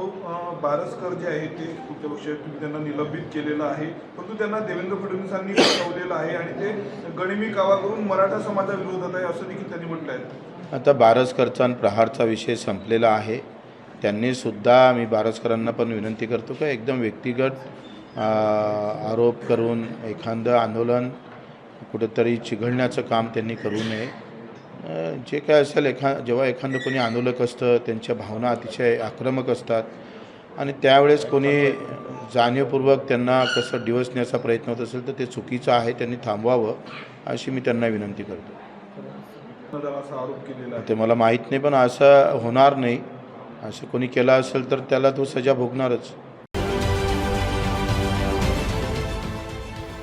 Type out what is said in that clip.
हो, भाऊ बारसकर जे आहे ते तुमच्या पक्षात तुम्ही त्यांना निलंबित केलेलं आहे. परंतु त्यांना देवेंद्र फडणवीसांनी बसवलेलं आहे आणि ते गणिमी कावा करून मराठा समाजाविरोधात आहे असं देखील त्यांनी म्हटलं आहे आता बारसकरचा आणि प्रहारचा विषय संपलेला आहे. त्यांनी सुद्धा मी बारसकरांना पण विनंती करतो का एकदम व्यक्तिगत आरोप करून एखादं आंदोलन कुठंतरी चिघळण्याचं काम त्यांनी करू नये. जे काय असेल एखा जेव्हा एखादं कोणी आंदोलक असतं त्यांच्या भावना अतिशय आक्रमक असतात. आणि त्यावेळेस कोणी जाणीवपूर्वक त्यांना कसं डिवसण्याचा प्रयत्न होत असेल तर ते चुकीचं आहे त्यांनी थांबवावं अशी मी त्यांना विनंती करतो. ते मला माहीत नाही पण असं होणार नाही. असं कोणी केलं असेल तर त्याला तो सजा भोगणारच.